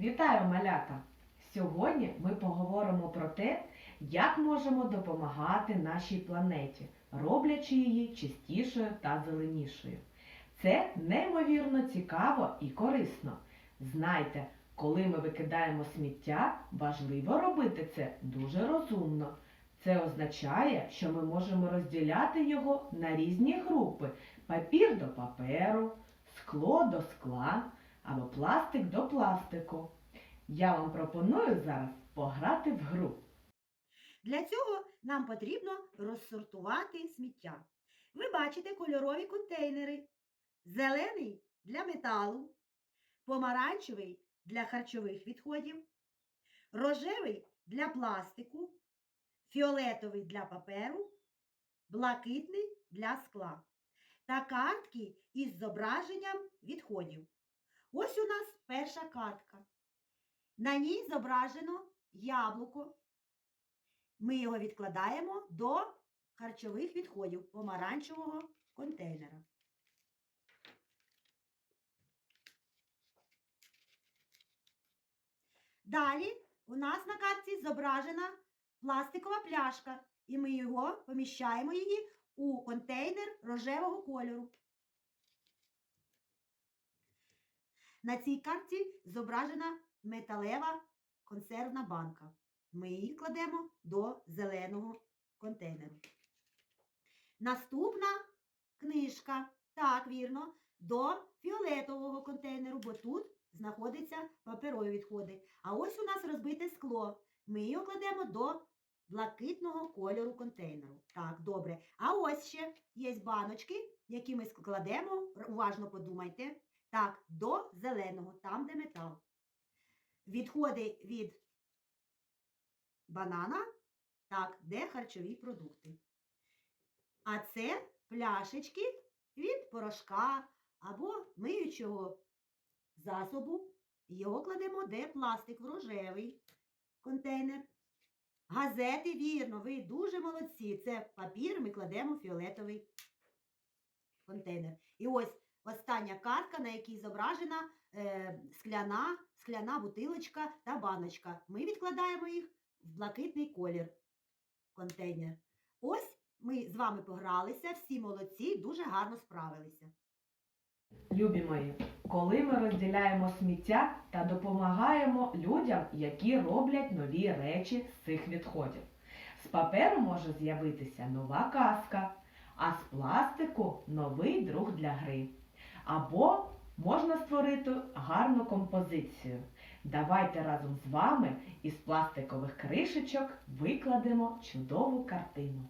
Вітаю, малята! Сьогодні ми поговоримо про те, як можемо допомагати нашій планеті, роблячи її чистішою та зеленішою. Це неймовірно цікаво і корисно. Знайте, коли ми викидаємо сміття, важливо робити це дуже розумно. Це означає, що ми можемо розділяти його на різні групи: папір до паперу, скло до скла або пластик до пластику. Я вам пропоную зараз пограти в гру. Для цього нам потрібно розсортувати сміття. Ви бачите кольорові контейнери. Зелений для металу, помаранчевий для харчових відходів, рожевий для пластику, фіолетовий для паперу, блакитний для скла та картки із зображенням відходів. Ось у нас перша картка. На ній зображено яблуко. Ми його відкладаємо до харчових відходів помаранчевого контейнера. Далі у нас на картці зображена пластикова пляшка, і ми його поміщаємо її у контейнер рожевого кольору. На цій картці зображена металева консервна банка. Ми її кладемо до зеленого контейнеру. Наступна книжка, так, вірно, до фіолетового контейнеру, бо тут знаходяться паперові відходи. А ось у нас розбите скло. Ми його кладемо до блакитного кольору контейнеру. Так, добре. А ось ще є баночки, які ми складемо, уважно подумайте. Так, до зеленого, там, де метал. Відходи від банана, так, де харчові продукти. А це пляшечки від порошка або миючого засобу. Його кладемо де пластик в рожевий контейнер. Газети, вірно, ви дуже молодці. Це папір, ми кладемо в фіолетовий контейнер. І ось остання картка, на якій зображена е, скляна, скляна бутилочка та баночка. Ми відкладаємо їх в блакитний колір контейнер. Ось ми з вами погралися, всі молодці, дуже гарно справилися. Любі мої, коли ми розділяємо сміття та допомагаємо людям, які роблять нові речі з цих відходів. З паперу може з'явитися нова казка, а з пластику новий друг для гри. Або можна створити гарну композицію. Давайте разом з вами із пластикових кришечок викладемо чудову картину.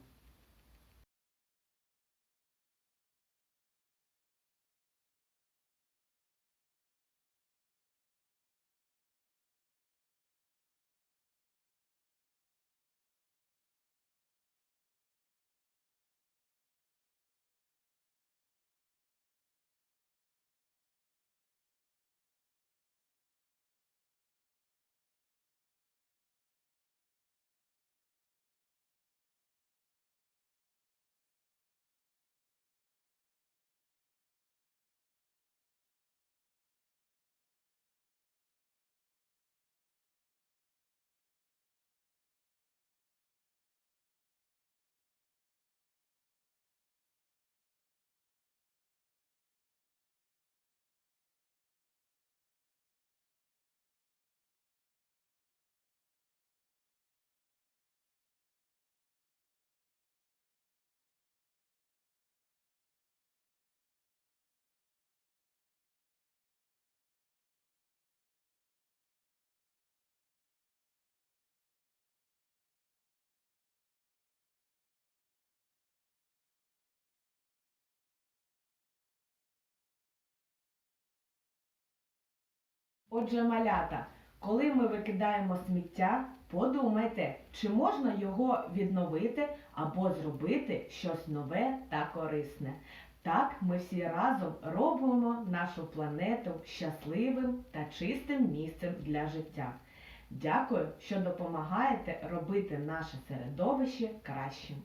Отже, малята, коли ми викидаємо сміття, подумайте, чи можна його відновити або зробити щось нове та корисне. Так ми всі разом робимо нашу планету щасливим та чистим місцем для життя. Дякую, що допомагаєте робити наше середовище кращим.